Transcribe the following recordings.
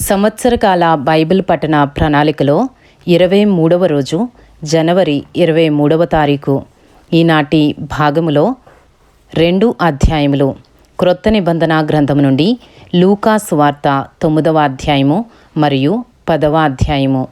సంవత్సరకాల Bible పఠన ప్రణాళికలో ఇరవై మూడవ రోజు జనవరి ఇరవై మూడవ తారీఖు. ఈనాటి భాగములో రెండు అధ్యాయములు. క్రొత్త నిబంధన గ్రంథము నుండి లూకాస్ వార్త తొమ్మిదవ అధ్యాయము మరియు పదవ అధ్యాయము.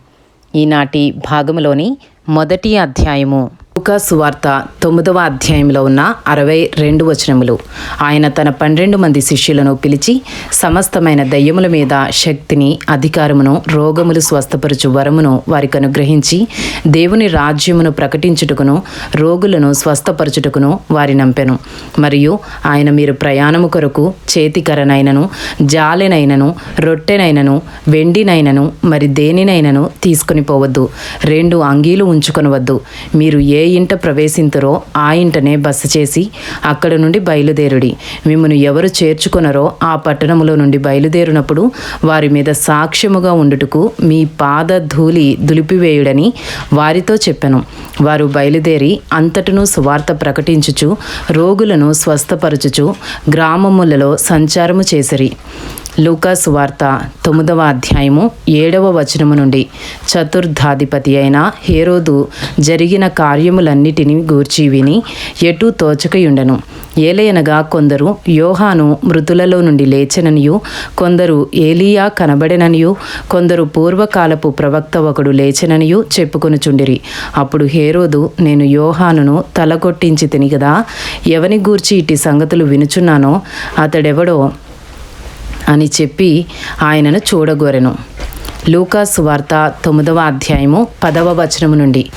ఈనాటి భాగములోని మొదటి అధ్యాయము. లూకాసు వార్త తొమ్మిదవ అధ్యాయంలో ఉన్న అరవై రెండు వచనములు. ఆయన తన పన్నెండు మంది శిష్యులను పిలిచి సమస్తమైన దయ్యముల మీద శక్తిని అధికారమును రోగములు స్వస్థపరచు వరమును వారికి అనుగ్రహించి దేవుని రాజ్యమును ప్రకటించుటకును రోగులను స్వస్థపరచుటకును వారి నంపెను. మరియు ఆయన మీరు ప్రయాణము కొరకు చేతికరనైనను జాలెనైనను రొట్టెనైనను వెండినైనను మరి దేనినైనను తీసుకొని పోవద్దు. రెండు అంగీలు ఉంచుకొనవద్దు. మీరు ఏ ఇంట ప్రవేశింతురో ఆ ఇంటనే బస చేసి అక్కడ నుండి బయలుదేరుడి. మిమ్మను ఎవరు చేర్చుకొనరో ఆ పట్టణములో నుండి బయలుదేరినప్పుడు వారి మీద సాక్ష్యముగా ఉండుటకు మీ పాద ధూళి దులిపివేయుడని వారితో చెప్పాను. వారు బయలుదేరి అంతటను సువార్త ప్రకటించుచు రోగులను స్వస్థపరచుచు గ్రామములలో సంచారము చేసిరి. లూకాస్ వార్త తొమ్మిదవ అధ్యాయము ఏడవ వచనము నుండి. చతుర్థాధిపతి అయిన హేరోదు జరిగిన కార్యములన్నిటినీ గూర్చి విని ఎటూ తోచకయుండెను. ఏలయనగా కొందరు యోహాను మృతులలో నుండి లేచెననియు కొందరు ఏలియా కనబడెననియు కొందరు పూర్వకాలపు ప్రవక్త ఒకడు లేచెననియు చెప్పుకొనుచుండిరి అప్పుడు హేరోదు నేను యోహానును తలకొట్టించి తిని కదా ఎవని గూర్చి ఇట్టి సంగతులు వినుచున్నానో అతడెవడో అని చెప్పి ఆయనను చూడగోరెను. లూకాసు వార్త తొమ్మిదవ అధ్యాయము పదవ వచనము నుండి.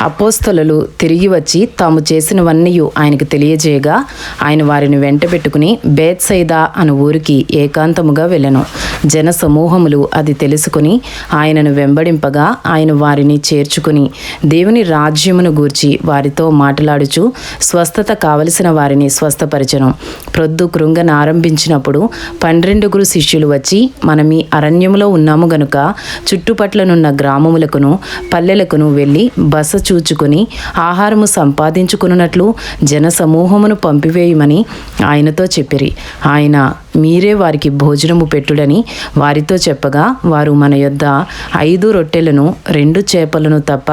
అపోస్తలు తిరిగి వచ్చి తాము చేసినవన్నీ ఆయనకు తెలియజేయగా ఆయన వారిని వెంట పెట్టుకుని బేత్సైదా అను ఊరికి ఏకాంతముగా వెళ్ళను. జన సమూహములు అది తెలుసుకుని ఆయనను వెంబడింపగా ఆయన వారిని చేర్చుకుని దేవుని రాజ్యమును గూర్చి వారితో మాట్లాడుచు స్వస్థత కావలసిన వారిని స్వస్థపరచను. ప్రొద్దు కృంగన ఆరంభించినప్పుడు పన్నెండుగురు శిష్యులు వచ్చి మనం ఈ అరణ్యములో ఉన్నాము గనుక చుట్టుపట్లనున్న గ్రామములకును పల్లెలకును వెళ్ళి బస చూచుకుని ఆహారము సంపాదించుకున్నట్లు జన సమూహమును పంపివేయమని ఆయనతో చెప్పిరి. ఆయన మీరే వారికి భోజనము పెట్టుడని వారితో చెప్పగా వారు మన యొద్ద ఐదు రొట్టెలను రెండు చేపలను తప్ప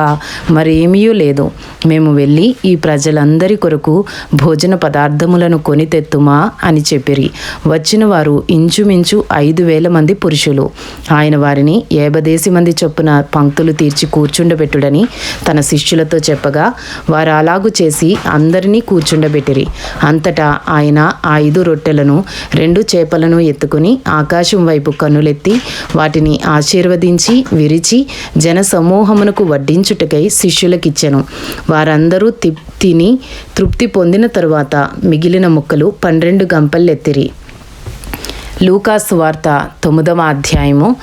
మరేమీ లేదు. మేము వెళ్ళి ఈ ప్రజలందరి కొరకు భోజన పదార్థములను కొని తెత్తుమా అని చెప్పిరి. వచ్చిన వారు ఇంచుమించు ఐదు వేల మంది పురుషులు. ఆయన వారిని ఏబదేసి మంది చొప్పున పంక్తులు తీర్చి కూర్చుండబెట్టుడని తన శిష్యులతో చెప్పగా వారు అలాగు చేసి అందరినీ కూర్చుండబెట్టిరి. అంతటా ఆయన ఆ ఐదు రొట్టెలను రెండు చేపలను ఎత్తుకుని ఆకాశం వైపు కన్నులెత్తి వాటిని ఆశీర్వదించి విరిచి జన సమూహమునకు వడ్డించుటకై శిష్యులకిచ్చెను. వారందరూ తిని తృప్తి పొందిన తరువాత మిగిలిన ముక్కలు పన్నెండు గంపల్లెత్తిరి లూకాసు వార్త తొమ్మిదవ అధ్యాయము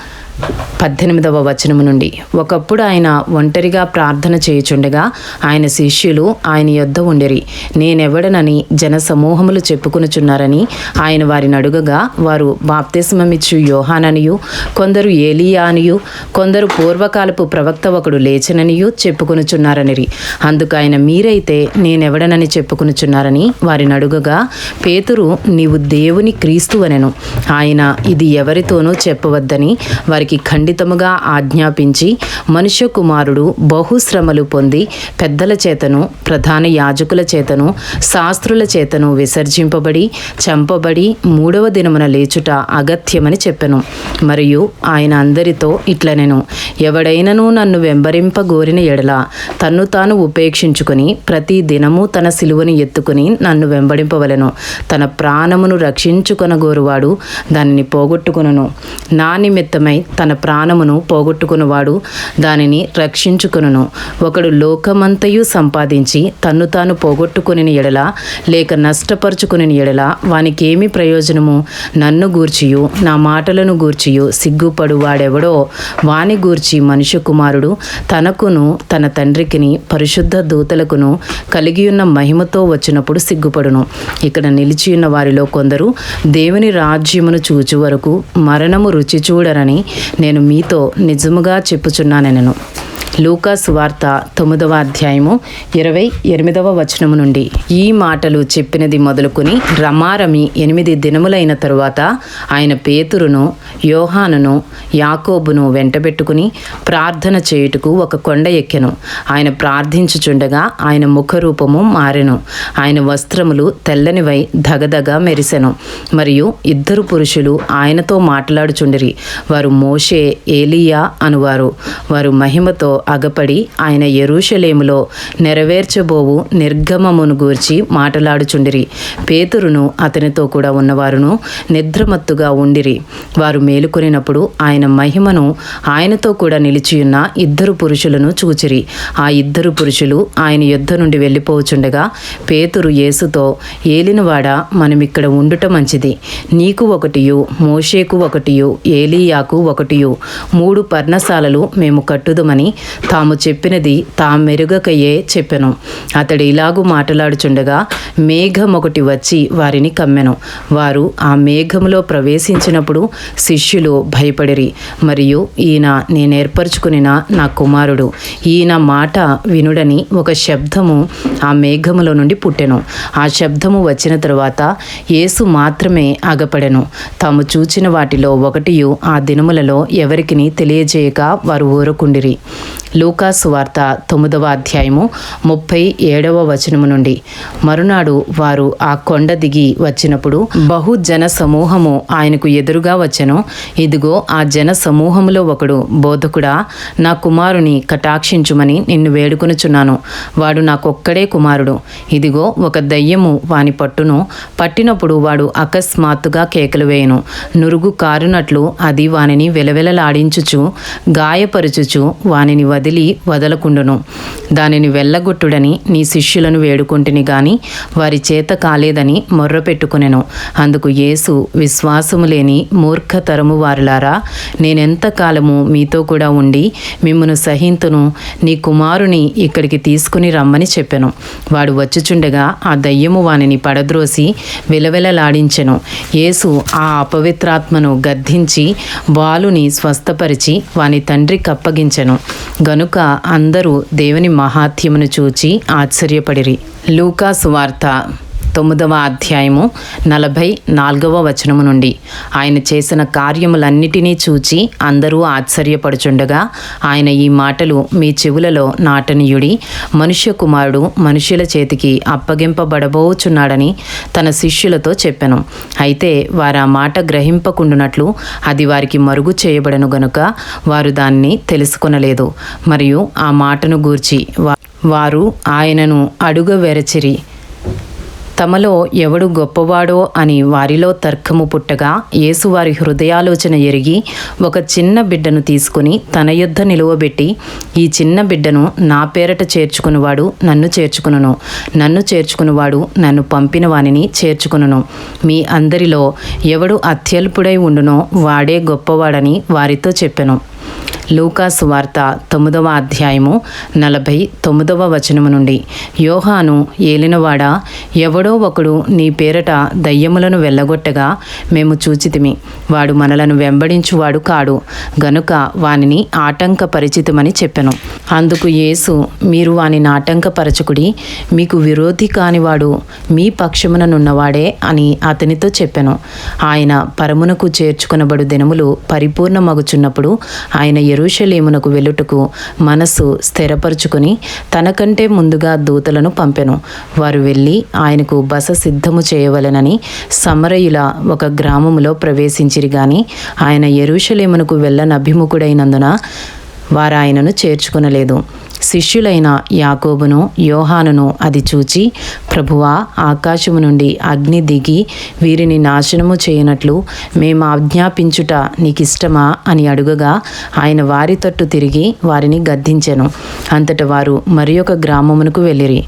పద్దెనిమిదవ వచనము నుండి. ఒకప్పుడు ఆయన ఒంటరిగా ప్రార్థన చేయుచుండగా ఆయన శిష్యులు ఆయన యొద్ద ఉండిరి. నేనెవడనని జన సమూహములు చెప్పుకునుచున్నారని ఆయన వారిని అడుగగా వారు బాప్తిస్మమిచ్చు యోహాననియు కొందరు ఏలియా అనియు కొందరు పూర్వకాలపు ప్రవక్త ఒకడు లేచననియు చెప్పుకొనుచున్నారనిరి. అందుకు ఆయన మీరైతే నేనెవడనని చెప్పుకొనుచున్నారని వారిని అడుగగా పేతురు నీవు దేవుని క్రీస్తువనెను ఆయన ఇది ఎవరితోనూ చెప్పవద్దని వారికి ఖండితముగా ఆజ్ఞాపించి మనుష్య కుమారుడు బహుశ్రమలు పొంది పెద్దల చేతను ప్రధాన యాజకుల చేతను శాస్త్రుల చేతను విసర్జింపబడి చంపబడి మూడవ దినమున లేచుట అగత్యమని చెప్పెను. మరియు ఆయన అందరితో ఇట్లనెను ఎవడైనను నన్ను వెంబరింపగోరిన ఎడల తన్ను తాను ఉపేక్షించుకుని ప్రతి దినము తన సిలువను ఎత్తుకుని నన్ను వెంబడింపవలెను. తన ప్రాణమును రక్షించుకొనగోరువాడు దానిని పోగొట్టుకును నా నిమిత్తమై తన ప్రాణమును పోగొట్టుకున్నవాడు దానిని రక్షించుకును ఒకడు లోకమంతయు సంపాదించి తన్ను తాను పోగొట్టుకుని ఎడల లేక నష్టపరుచుకుని ఎడల వానికేమి ప్రయోజనము? నన్ను గూర్చియు నా మాటలను గూర్చియు సిగ్గుపడు వాడెవడో? వాని గూర్చి మనుష్య కుమారుడు తనకును తన తండ్రికిని పరిశుద్ధ దూతలకును కలిగి ఉన్న మహిమతో వచ్చినప్పుడు సిగ్గుపడును. ఇక్కడ నిలిచి ఉన్న వారిలో కొందరు దేవుని రాజ్యమును చూచు వరకు మరణము రుచి చూడరని నేను మీతో నిజముగా చెప్పుచున్నానెనను. లూకాస్ వార్త తొమ్మిదవ అధ్యాయము ఇరవై ఎనిమిదవ వచనము నుండి. ఈ మాటలు చెప్పినది మొదలుకొని రమారమి ఎనిమిది దినములైన తరువాత ఆయన పేతురును యోహానును యాకోబును వెంటబెట్టుకుని ప్రార్థన చేయుటకు ఒక కొండ ఎక్కెను. ఆయన ప్రార్థించుచుండగా ఆయన ముఖరూపము మారెను. ఆయన వస్త్రములు తెల్లనివై ధగధగ మెరిసెను. మరియు ఇద్దరు పురుషులు ఆయనతో మాట్లాడుచుండిరి. వారు మోషే ఏలియా అనువారు. వారు మహిమతో అగపడి ఆయన ఎరూషలేములో నెరవేర్చబోవు నిర్గమమును గూర్చి మాటలాడుచుండిరి. పేతురును అతనితో కూడా ఉన్నవారును నిద్రమత్తుగా ఉండిరి. వారు మేలుకొనినప్పుడు ఆయన మహిమను ఆయనతో కూడా నిలిచియున్న ఇద్దరు పురుషులను చూచిరి. ఆ ఇద్దరు పురుషులు ఆయన యుద్ధ నుండి వెళ్ళిపోవచుండగా పేతురు యేసుతో ఏలినవాడా మనమిక్కడ ఉండుట మంచిది. నీకు ఒకటియు మోషేకు ఒకటియు ఏలియాకు ఒకటియు. మూడు పర్ణశాలలు మేము కట్టుదమని తాము చెప్పినది తామెరుగకయే చెప్పెను. అతడు ఇలాగూ మాట్లాడుచుండగా మేఘం ఒకటి వచ్చి వారిని కమ్మెను. వారు ఆ మేఘములో ప్రవేశించినప్పుడు శిష్యులు భయపడిరి. మరియు ఈయన నేను ఏర్పరచుకునిన నా కుమారుడు. ఈయన మాట వినుడని ఒక శబ్దము ఆ మేఘములో నుండి పుట్టెను. ఆ శబ్దము వచ్చిన తరువాత యేసు మాత్రమే అగపడెను తాము చూచిన వాటిలో ఒకటియు ఆ దినములలో ఎవరికిని తెలియజేయక వారు ఊరకుండిరి. లూకాసు వార్త తొమ్మిదవ అధ్యాయము ముప్పై ఏడవ వచనము నుండి. మరునాడు వారు ఆ కొండ దిగి వచ్చినప్పుడు బహు జన సమూహము ఆయనకు ఎదురుగా వచ్చెను. ఇదిగో ఆ జన సమూహములో ఒకడు బోధకుడా నా కుమారుని కటాక్షించుమని నిన్ను వేడుకొనుచున్నాను. వాడు నాకొక్కడే కుమారుడు. ఇదిగో ఒక దయ్యము వాని పట్టును పట్టినప్పుడు వాడు అకస్మాత్తుగా కేకలు వేయను. నురుగు కారునట్లు అది వానిని వెలవెలలాడించుచు గాయపరుచుచు వానిని వదిలి వదలకుండును. దానిని వెళ్ళగొట్టుడని నీ శిష్యులను వేడుకుంటుని గాని వారి చేత కాలేదని మొర్రపెట్టుకునెను అందుకు యేసు విశ్వాసము లేని మూర్ఖతరము వారులారా నేనెంతకాలము మీతో కూడా ఉండి మిమ్మను సహింతును నీ కుమారుని ఇక్కడికి తీసుకుని రమ్మని చెప్పెను. వాడు వచ్చుచుండగా ఆ దయ్యము వానిని పడద్రోసి విలవిలలాడించెను. యేసు ఆ అపవిత్రాత్మను గద్దించి బాలుని స్వస్థపరిచి వాని తండ్రికి అప్పగించెను. గనుక అందరూ దేవుని మహాత్యమును చూచి ఆశ్చర్యపడిరి. లూకాసు వార్త. తొమ్మిదవ అధ్యాయము నలభై నాలుగవ వచనము నుండి. ఆయన చేసిన కార్యములన్నిటినీ చూచి అందరూ ఆశ్చర్యపడుచుండగా ఆయన ఈ మాటలు మీ చెవులలో నాటనీయుడి మనుష్య కుమారుడు మనుషుల చేతికి అప్పగింపబడబోచున్నాడని తన శిష్యులతో చెప్పెను. అయితే వారు ఆ మాట గ్రహింపకుండునట్లు అది వారికి మరుగు చేయబడను గనుక వారు దాన్ని తెలుసుకొనలేదు. మరియు ఆ మాటను గూర్చి వారు ఆయనను అడుగవెరచిరి తమలో ఎవడు గొప్పవాడో అని వారిలో తర్కము పుట్టగా యేసు వారి హృదయాలోచన ఎరిగి ఒక చిన్న బిడ్డను తీసుకుని తన యుద్ధ నిలువబెట్టి ఈ చిన్న బిడ్డను నా పేరట చేర్చుకునివాడు నన్ను చేర్చుకును నన్ను చేర్చుకునివాడు నన్ను పంపిన వానిని చేర్చుకును మీ అందరిలో ఎవడు అత్యల్పుడై ఉండునో వాడే గొప్పవాడని వారితో చెప్పెను. లూకాసు వార్త తొమ్మిదవ అధ్యాయము నలభై తొమ్మిదవ వచనము నుండి. యోహాను ఏలినవాడ ఎవడో ఒకడు నీ పేరట దయ్యములను వెళ్ళగొట్టగా మేము చూచితిమి. వాడు మనలను వెంబడించువాడు కాడు గనుక వానిని ఆటంకపరిచితమని చెప్పెను. అందుకు యేసు మీరు వానిని ఆటంకపరచుకుడి మీకు విరోధి కానివాడు మీ పక్షముననున్నవాడే అని అతనితో చెప్పెను. ఆయన పరమునకు చేర్చుకునబడు దినములు పరిపూర్ణమగుచున్నప్పుడు ఆయన ఎరుషలేమునకు వెళ్ళుటకు మనసు స్థిరపరుచుకుని తనకంటే ముందుగా దూతలను పంపెను. వారు వెళ్ళి ఆయనకు బస సిద్ధము చేయవలెనని సమరయుల ఒక గ్రామములో ప్రవేశించిరి గాని ఆయన ఎరుషలేమునకు వెళ్ళనభిముఖుడైనందున వారు ఆయనను చేర్చుకునలేదు. శిష్యులైన యాకోబును యోహానును అది చూచి ప్రభువా ఆకాశము నుండి అగ్ని దిగి వీరిని నాశనము చేయనట్లు మేము ఆజ్ఞాపించుట నీకిష్టమా? అని అడుగగా ఆయన వారి తట్టు తిరిగి వారిని గద్దించెను. అంతట వారు మరి ఒక గ్రామమునకు వెళ్ళిరి.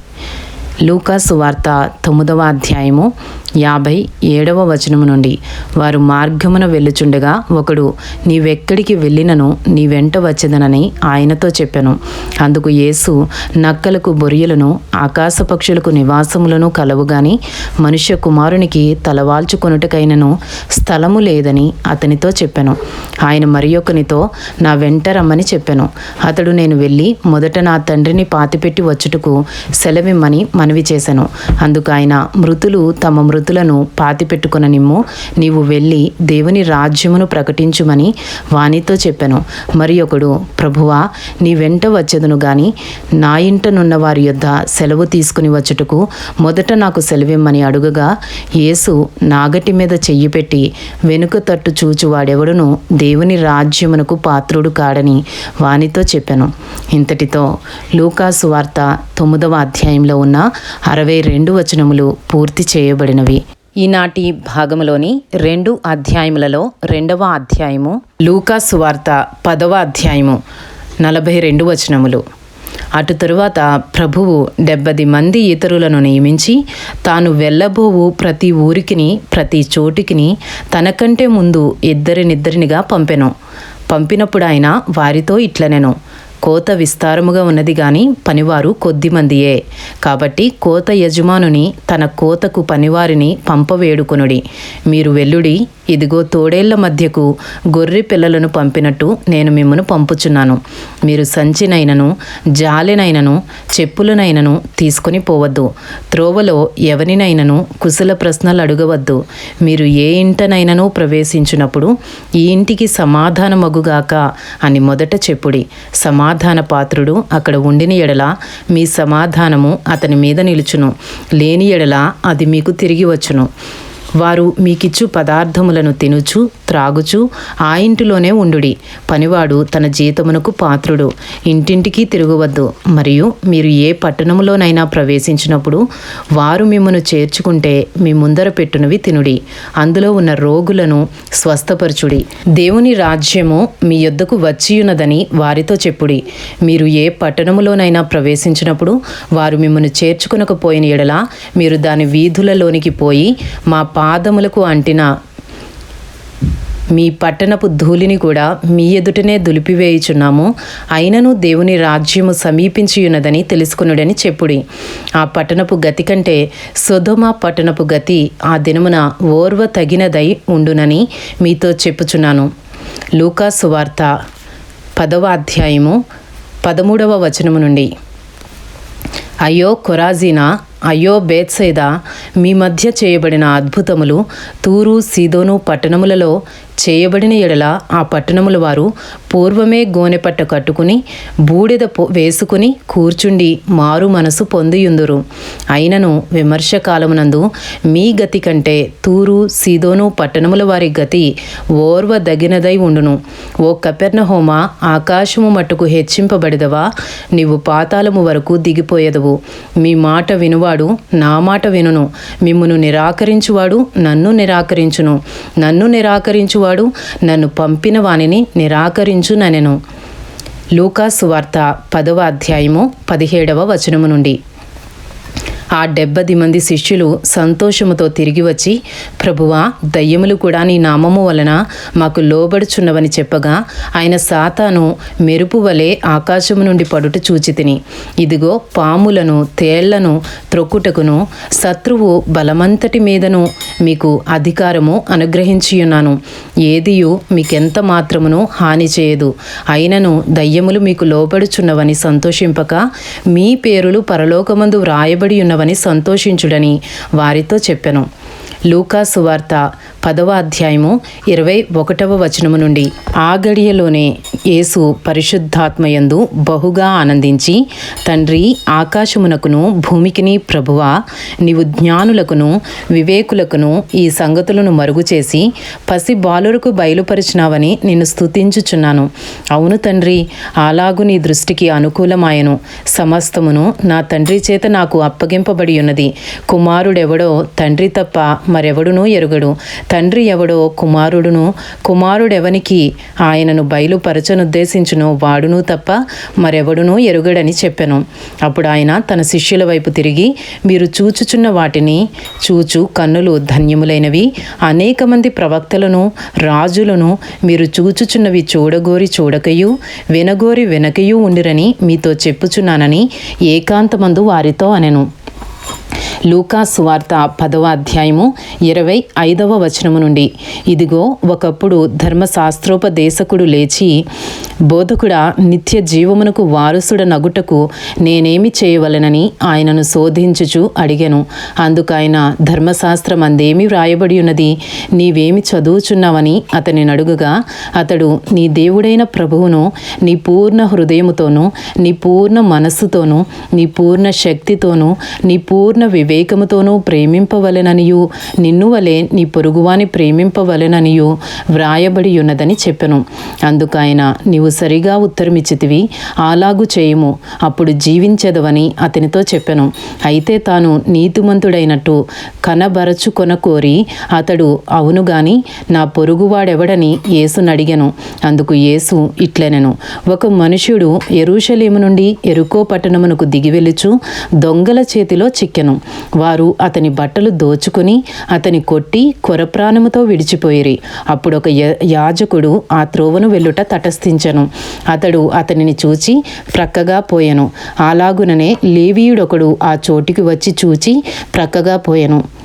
లూకాసు వార్త తొమ్మిదవ అధ్యాయము యాభై ఏడవ వచనము నుండి. వారు మార్గమున వెళ్ళుచుండగా ఒకడు నీవెక్కడికి వెళ్ళినను? నీ వెంట వచ్చేదనని ఆయనతో చెప్పాను. అందుకు యేసు నక్కలకు బొరియలను ఆకాశ పక్షులకు నివాసములను కలవుగాని మనుష్య కుమారునికి తలవాల్చుకొనుటకైనను స్థలము లేదని అతనితో చెప్పాను. ఆయన మరి ఒకనితో నా వెంట రమ్మని చెప్పాను. అతడు నేను వెళ్ళి మొదట నా తండ్రిని పాతిపెట్టి వచ్చుటకు సెలవిమ్మని మనవి చేశాను. అందుకు ఆయన మృతులు తమ మృతులను పాతిపెట్టుకుననిమ్ము. నీవు వెళ్ళి దేవుని రాజ్యమును ప్రకటించుమని వానితో చెప్పాను. మరి ఒకడు ప్రభువా నీ వెంట వచ్చేదను గాని నా ఇంటనున్న వారి యొద్ద సెలవు తీసుకుని వచ్చుటకు మొదట నాకు సెలవిమ్మని అడుగగా యేసు నాగటి మీద చెయ్యి పెట్టి వెనుక తట్టు చూచువాడెవడును దేవుని రాజ్యమునకు పాత్రుడు కాడని వానితో చెప్పాను. ఇంతటితో లూకాసు వార్త తొమ్మిదవ అధ్యాయంలో ఉన్న అరవై రెండు వచనములు పూర్తి చేయబడినవి. ఈనాటి భాగములోని రెండు అధ్యాయములలో రెండవ అధ్యాయము లూకాసు వార్త పదవ అధ్యాయము నలభై రెండు వచనములు. అటు తరువాత ప్రభువు డెబ్బది మంది ఇతరులను నియమించి తాను వెళ్ళబోవు ప్రతి ఊరికిని ప్రతి చోటికిని తనకంటే ముందు ఇద్దరినిద్దరినిగా పంపెను. పంపినప్పుడు ఆయన వారితో ఇట్లనెను కోత విస్తారముగా ఉన్నది గాని పనివారు కొద్దిమందియే. కాబట్టి కోత యజమానుని తన కోతకు పనివారిని పంపవేడుకొనుడి. మీరు వెల్లుడి ఇదిగో తోడేళ్ళ మధ్యకు గొర్రె పిల్లలను పంపినట్టు నేను మిమ్మను పంపుచున్నాను. మీరు సంచినైనను జాలెనైనను చెప్పులనైనను తీసుకొని పోవద్దు. త్రోవలో ఎవరినైనను కుశల ప్రశ్నలు అడగవద్దు. మీరు ఏ ఇంటనైనను ప్రవేశించినప్పుడు ఈ ఇంటికి సమాధానమగుగాక అని మొదట చెప్పుడి. సమాధాన పాత్రుడు అక్కడ ఉండిన ఎడల మీ సమాధానము అతని మీద నిలుచును. లేని ఎడల అది మీకు తిరిగి వచ్చును. వారు మీకిచ్చు పదార్థములను తినుచు త్రాగుచు ఆ ఇంటిలోనే ఉండుడి. పనివాడు తన జీతమునకు పాత్రుడు. ఇంటింటికి తిరగవద్దు. మరియు మీరు ఏ పట్టణములోనైనా ప్రవేశించినప్పుడు వారు మిమ్మను చేర్చుకుంటే మీ ముందర పెట్టునవి తినుడి. అందులో ఉన్న రోగులను స్వస్థపరచుడి. దేవుని రాజ్యము మీ యొద్దకు వచ్చియున్నదని వారితో చెప్పుడి. మీరు ఏ పట్టణములోనైనా ప్రవేశించినప్పుడు వారు మిమ్మల్ని చేర్చుకునకపోయిన ఎడల మీరు దాని వీధులలోనికి పోయి మా పాదములకు అంటిన మీ పట్టణపు ధూళిని కూడా మీ ఎదుటనే దులిపివేయుచున్నాము. అయినను దేవుని రాజ్యము సమీపించియున్నదని తెలుసుకునుడని చెప్పుడి. ఆ పట్టణపు గతి కంటే సుధమ పట్టణపు గతి ఆ దినమున ఓర్వ తగినదై ఉండునని మీతో చెప్పుచున్నాను. లూకా సువార్త పదవ అధ్యాయము పదమూడవ వచనము నుండి. అయ్యో కొరాజీనా అయ్యో బేత్సైదా మీ మధ్య చేయబడిన అద్భుతములు తూరు సీదోను పట్టణములలో చేయబడిన ఎడల ఆ పట్టణముల వారు పూర్వమే గోనెపట్ట కట్టుకుని బూడిద వేసుకుని కూర్చుండి మారు మనసు పొందియుందురు. అయినను విమర్శకాలమునందు మీ గతి కంటే తూరు సీదోను పట్టణముల వారి గతి ఓర్వ దగినదై ఉండును. ఓ కపెర్ణహోమ ఆకాశము మట్టుకు హెచ్చింపబడిదవా? నీవు పాతాళము వరకు దిగిపోయేదవు. మీ మాట వినువాడు నా మాట వినును. మిమ్మును నిరాకరించువాడు నన్ను నిరాకరించును. నన్ను నిరాకరించువాడు నన్ను పంపిన వానిని నిరాకరించుననెను. లూకాసు వార్త పదవ అధ్యాయము పదిహేడవ వచనము నుండి. ఆ డెబ్బది మంది శిష్యులు సంతోషముతో తిరిగి వచ్చి ప్రభువా దయ్యములు కూడా నీ నామము వలన మాకు లోబడుచున్నవని చెప్పగా ఆయన సాతాను మెరుపు వలె ఆకాశము నుండి పడుట చూచితిని. ఇదిగో పాములను తేళ్ళను త్రొక్కుటకును శత్రువు బలమంతటి మీదను మీకు అధికారము అనుగ్రహించియున్నాను. ఏదియు మీకెంత మాత్రమును హాని చేయదు. అయినను దయ్యములు మీకు లోబడుచున్నవని సంతోషింపక మీ పేరులు పరలోకమందు వ్రాయబడి ఉన్నవని సంతోషించుడని వారితో చెప్పెను. లూకాసు వార్త పదవ అధ్యాయము ఇరవై ఒకటవ వచనము నుండి. ఆ గడియలోనే యేసు పరిశుద్ధాత్మయందు బహుగా ఆనందించి తండ్రి ఆకాశమునకును భూమికిని ప్రభువా నీవు జ్ఞానులకును వివేకులకును ఈ సంగతులను మరుగుచేసి పసి బాలురకు బయలుపరిచినావని నిన్ను స్తుతించుచున్నాను. అవును తండ్రి అలాగు నీ దృష్టికి అనుకూలమాయను. సమస్తమును నా తండ్రి చేత నాకు అప్పగింపబడి ఉన్నది కుమారుడెవడో తండ్రి తప్ప మరెవడునూ ఎరుగడు. తండ్రి ఎవడో కుమారుడును కుమారుడెవనికి ఆయనను బయలుపరచనుద్దేశించును వాడును తప్ప మరెవడునూ ఎరుగడని చెప్పెను. అప్పుడు ఆయన తన శిష్యుల వైపు తిరిగి మీరు చూచుచున్న వాటిని చూచు కన్నులు ధన్యములైనవి. అనేక మంది ప్రవక్తలను రాజులను మీరు చూచుచున్నవి చూడగోరి చూడకయు వినగోరి వెనకయు ఉండిరని మీతో చెప్పుచున్నానని ఏకాంతమందు వారితో అనెను. లూకాసు వార్త పదవ అధ్యాయము ఇరవై ఐదవ వచనము నుండి. ఇదిగో ఒకప్పుడు ధర్మశాస్త్రోపదేశకుడు లేచి బోధకుడా నిత్య జీవమునకు వారసుడ నగుటకు నేనేమి చేయవలనని ఆయనను శోధించుచు అడిగాను. అందుకైన ధర్మశాస్త్రం అందేమి వ్రాయబడి ఉన్నది నీవేమి చదువుచున్నావని అతని అడుగుగా అతడు నీ దేవుడైన ప్రభువును నీ పూర్ణ హృదయముతోనూ నీ పూర్ణ మనస్సుతోనూ నీ పూర్ణ శక్తితోనూ నీ పూర్ణ వివేకముతోనూ ప్రేమింపవలెననియు నిన్ను వలె నీ పొరుగువాని ప్రేమింపవలెననియు వ్రాయబడి ఉన్నదని చెప్పెను. అందుకైన నీవు సరిగా ఉత్తరమిచ్చితివి అలాగు చేయము అప్పుడు జీవించదవని అతనితో చెప్పెను. అయితే తాను నీతిమంతుడైనట్టు కనబరచుకొన కోరి అతడు అవును గాని నా పొరుగువాడెవడని యేసును అడిగెను అందుకు యేసు ఇట్లనెను. ఒక మనుష్యుడు ఎరుషలేము నుండి ఎరుకో పట్టణమునకు దిగివెలుచు దొంగల చేతిలో చిక్కెను. వారు అతని బట్టలు దోచుకుని అతని కొట్టి కొరప్రాణముతో విడిచిపోయిరి. అప్పుడు ఒక య- యాజకుడు ఆ త్రోవను వెళ్ళుట తటస్థించను. అతడు అతనిని చూచి ప్రక్కగా పోయెను. అలాగుననే లేవీయుడొకడు ఆ చోటికి వచ్చి చూచి ప్రక్కగా పోయెను.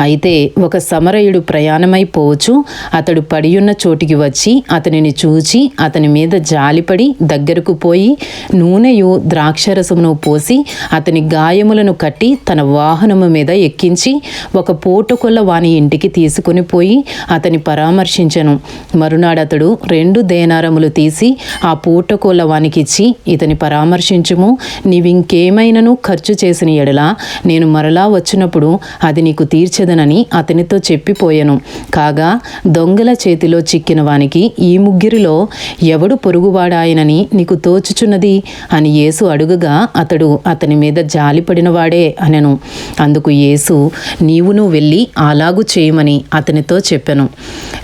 అయితే ఒక సమరయుడు ప్రయాణమైపోవచ్చు అతడు పడియున్న చోటికి వచ్చి అతనిని చూచి అతని మీద జాలిపడి దగ్గరకు పోయి నూనెయు ద్రాక్షరసమును పోసి అతని గాయములను కట్టి తన వాహనము మీద ఎక్కించి ఒక పూటకొల్ల వాని ఇంటికి తీసుకుని పోయి అతని పరామర్శించను. మరునాడు అతడు రెండు దేనారములు తీసి ఆ పూటకోళ్ళ వానికిచ్చి ఇతని పరామర్శించుము. నీవింకేమైనను ఖర్చు చేసిన ఎడలా నేను మరలా వచ్చినప్పుడు అది నీకు తీర్చదు తీర్చదనని అతనితో చెప్పిపోయాను. కాగా దొంగల చేతిలో చిక్కిన వానికి ఈ ముగ్గురిలో ఎవడు పొరుగువాడాయనని నీకు తోచుచున్నది? అని యేసు అడుగగా అతడు అతని మీద జాలిపడినవాడే అనెను. అందుకు యేసు నీవును వెళ్ళి అలాగు చేయమని అతనితో చెప్పెను.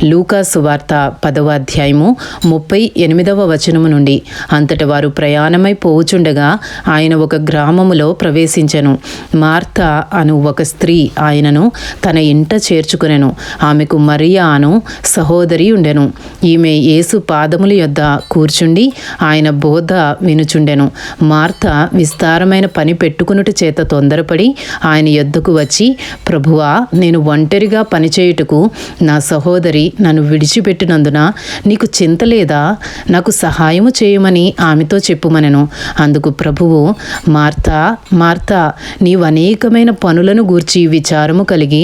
లూకా సువార్త పదవ అధ్యాయము ముప్పై ఎనిమిదవ వచనము నుండి అంతట వారు ప్రయాణమై పోవుచుండగా ఆయన ఒక గ్రామములో ప్రవేశించెను. మార్త అను ఒక స్త్రీ ఆయనను తన ఇంట చేర్చుకునెను. ఆమెకు మరియాను సహోదరి ఉండెను. ఈమె యేసు పాదముల యొద్ద కూర్చుండి ఆయన బోధ వినుచుండెను. మార్త విస్తారమైన పని పెట్టుకునుట చేత తొందరపడి ఆయన యొద్దకు వచ్చి ప్రభువా నేను ఒంటరిగా పనిచేయుటకు నా సహోదరి నన్ను విడిచిపెట్టినందున నీకు చింత లేదా? నాకు సహాయము చేయమని ఆమెతో చెప్పుమనెను. అందుకు ప్రభువు మార్తా మార్తా నీవు అనేకమైన పనులను గూర్చి విచారము కలిగి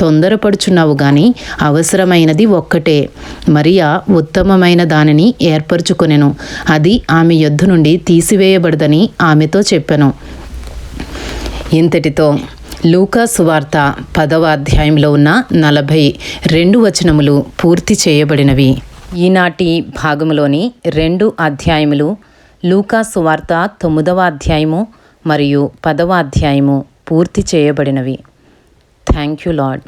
తొందరపడుచున్నావు గాని అవసరమైనది ఒక్కటే. మరియా ఉత్తమమైన దానిని ఏర్పరచుకొనెను. అది ఆమె యొద్ద నుండి తీసివేయబడదని ఆమెతో చెప్పెను. ఇంతటితో లూకా సువార్త పదవ అధ్యాయంలో ఉన్న నలభై రెండు వచనములు పూర్తి చేయబడినవి. ఈనాటి భాగములోని రెండు అధ్యాయములు లూకా సువార్త తొమ్మిదవ అధ్యాయము మరియు పదవ అధ్యాయము పూర్తి చేయబడినవి. Thank you, Lord.